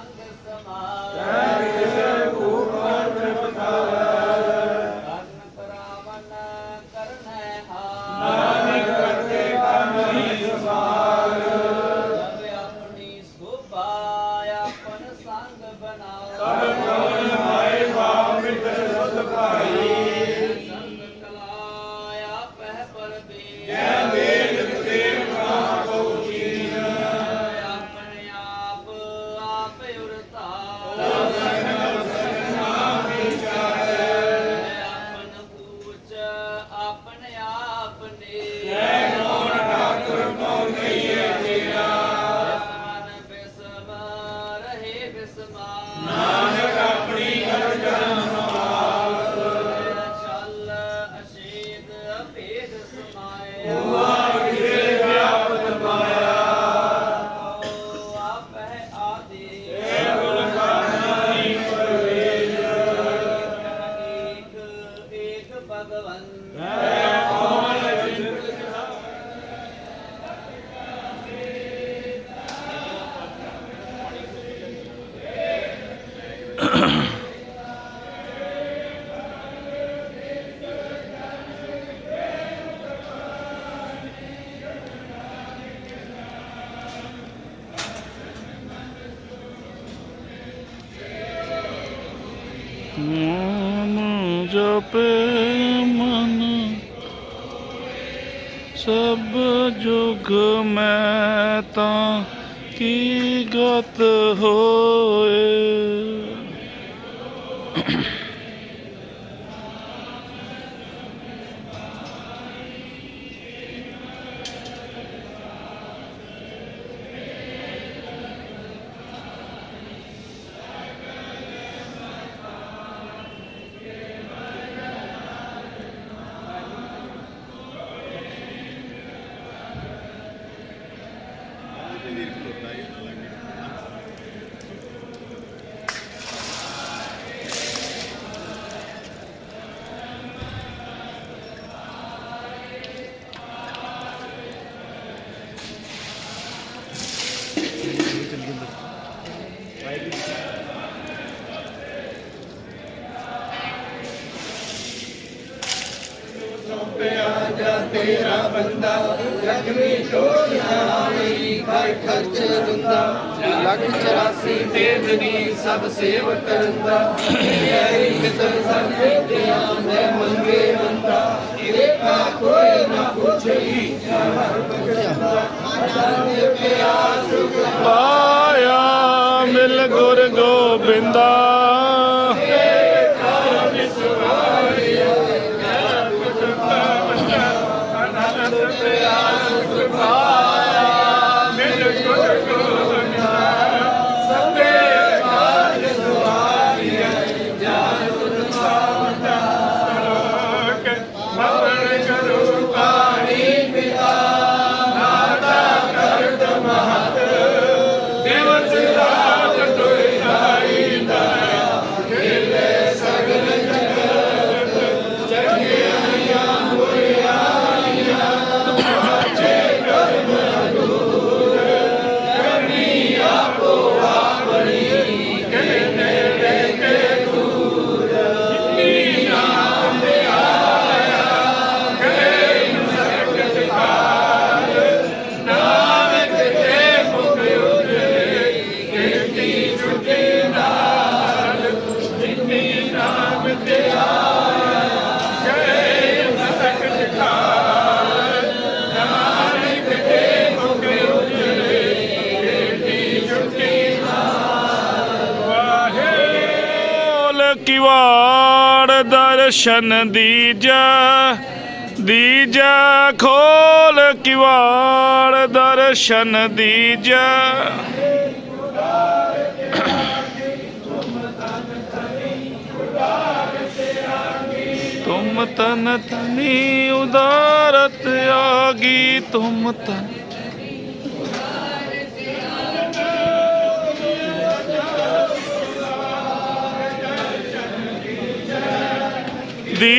Thank you, ਨਾਮ ਮਨ ਸਭ ਜੁਗ ਮੈਂ ਤਾਂ ਕੀ ਗਤ ਹੋਏ। ਤੇਰਾ ਬੰਦਾ, ਜ਼ਖਮੀ ਟੋਲਿਆ ਮੇਰੀ ਘਰ ਖਰਚ ਦਿੰਦਾ। ਲੱਖ 84 ਤੇਜਨੀ ਸਭ ਸੇਵ ਕਰਦਾ ਤੇਰੀ ਮਿੱਤਰ ਸਭ ਤੇਰਿਆਂ ਮੈਂ ਮੰਗੇ ਬੰਦਾ ਦੇਖਾ ਕੋਈ ਨਾ ਪੁੱਛੀ ਹਰ ਬਚਦਾ ਆਨੰਦ ਪਿਆ ਸੁਖ ਪਾਇਆ, ਮਿਲ ਗੁਰ ਗੋਬਿੰਦਾ। the rain. ਦਰਸ਼ਨ ਦੀਜਾ ਦੀਜਾ ਖੋਲ ਕਿਵਾੜ ਦਰਸ਼ਨ ਦੀਜਾ। ਤੁਮ ਤਨ ਤਨੀ ਉਦਾਰਤ ਆਗੀ ਤੁਮ ਤਨ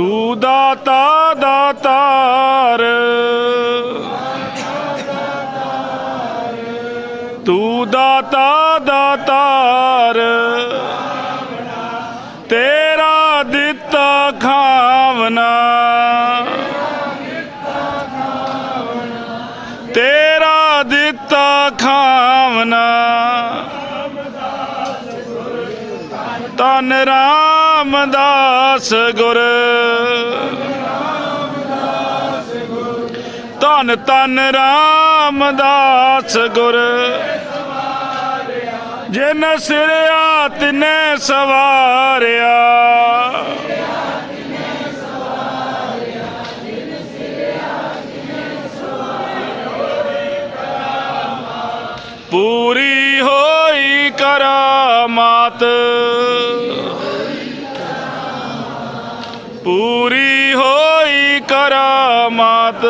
ਤੂੰ ਦਾਤਾ ਦਾਤਾਰ ਤੂੰ ਦਾਤਾ ਦਾਤਾਰ ਤੇਰਾ। ਦਿੱਤਾ ਖਾਵਨਾ। ਤੇਰਾ ਦਿੱਤਾ ਖਾਵਨਾ। ਤਨ ਰਾਮ ਰਾਮਦਾਸ ਗੁਰ। ਧੰਨ ਧੰਨ ਰਾਮਦਾਸ ਗੁਰ। ਜਿਨ ਸਿਰਿਆ ਤਿਨੇ ਸਵਾਰਿਆ। ਪੂਰੀ ਹੋਈ ਕਰਾਮਾਤ। ਪੂਰੀ ਹੋਈ ਕਰਾਮਾਤ।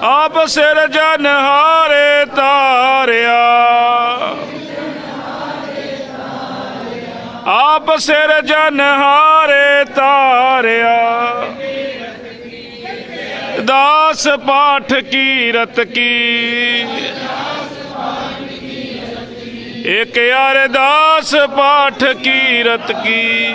ਆਪ ਸਿਰ ਜਨ ਹਾਰੇ ਤਾਰਿਆ। ਆਪ ਸਿਰ ਜਨ ਹਾਰੇ ਤਾਰਿਆ। ਦਾਸ ਪਾਠ ਕੀਰਤ ਕੀ। ਇਕ ਅਰਦਾਸ ਪਾਠ ਕੀਰਤ ਕੀ।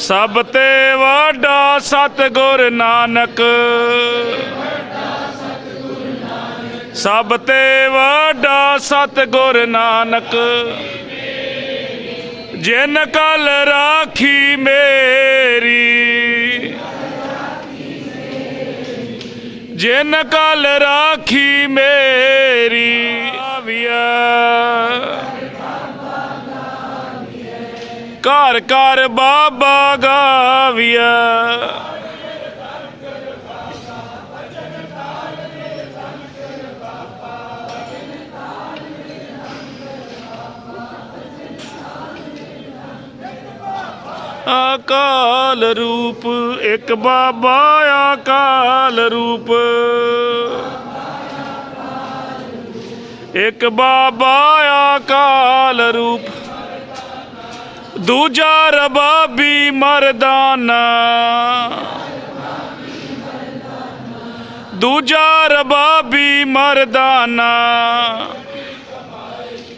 ਸਭ ਤੇ ਵੱਡਾ ਸਤਿਗੁਰ ਨਾਨਕ। ਸਭ ਤੇ ਵੱਡਾ ਸਤਿਗੁਰ ਨਾਨਕ। ਜਿਨ ਕਲ ਰਾਖੀ ਮੇਰੀ। ਜਿਨ ਕਲ ਰਾਖੀ ਮੇਰੀ। ਆਵੀਆ ਘਰ ਘਰ ਬਾਬਾ ਗਾਵੀਆ ਅਕਾਲ ਰੂਪ ਇੱਕ ਬਾਬਾ ਆਕਾਲ ਰੂਪ। ਇੱਕ ਬਾਬਾ ਆਕਾਲ ਰੂਪ। ਦੂਜਾ ਰਬਾਬੀ ਮਰਦਾਨਾ। ਦੂਜਾ ਰਬਾਬੀ ਮਰਦਾਨਾ।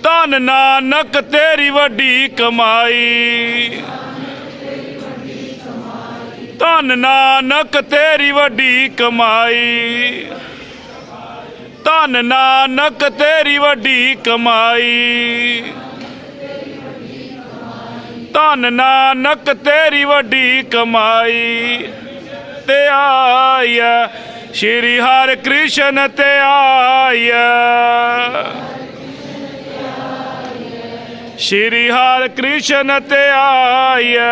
ਧਨ ਨਾਨਕ ਤੇਰੀ ਵੱਡੀ ਕਮਾਈ। ਧਨ ਨਾਨਕ ਤੇਰੀ ਵੱਡੀ ਕਮਾਈ। ਧਨ ਨਾਨਕ ਤੇਰੀ ਵੱਡੀ ਕਮਾਈ। ਧਨ ਨਾਨਕ, ਤੇਰੀ ਵੱਡੀ ਕਮਾਈ ਤੇ ਆਇਆ ਸ਼੍ਰੀ ਹਰਿ ਕ੍ਰਿਸ਼ਨ ਤੇ ਆਇਆ ਸ਼੍ਰੀ ਹਰਿ ਕ੍ਰਿਸ਼ਨ ਤੇ ਆਇਆ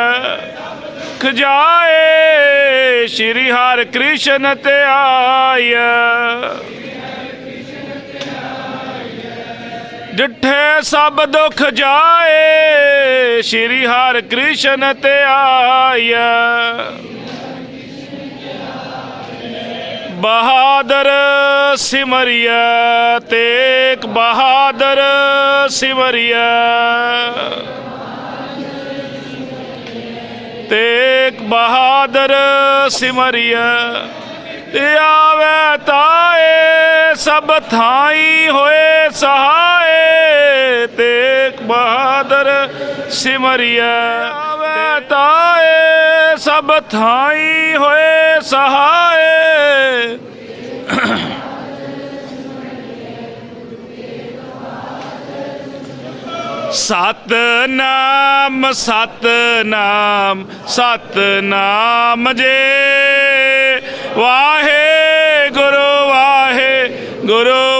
ਖਜਾਏ। ਸ਼੍ਰੀ ਹਰਿ ਕ੍ਰਿਸ਼ਨ ਤੇ ਆਇਆ ਡਿਠੇ ਸਭ ਦੁਖ ਜਾਏ, ਸ਼੍ਰੀ ਹਰਿ ਕ੍ਰਿਸ਼ਨ ਤੇ ਆਇਆ। ਬਹਾਦਰ ਸਿਮਰਿਆ ਤੇਕ ਬਹਾਦਰ ਸਿਮਰਿਆ ਤੇਕ ਬਹਾਦਰ ਸਿਮਰਿਆ ਤੇ ਆਵੇ ਤਾਏ, ਸਭ ਥਾਈ ਹੋਏ ਸਹਾਏ। ਤੇਕ ਬਹਾਦਰ ਸਿਮਰਿਆ ਆਵੇ। ਤਾਏ ਸਭ ਥਾਈ ਹੋਏ ਸਹਾਏ। ਸਤਨਾਮ ਸਤਨਾਮ ਸਤਨਾਮ ਜੇ। ਵਾਹੇ ਗੁਰੂ ਵਾਹੇ ਗੁਰੂ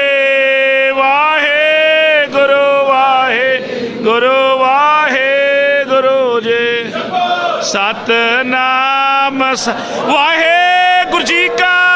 ਸਤਨਾਮ ਵਾਹਿਗੁਰੂ ਜੀ ਕਾ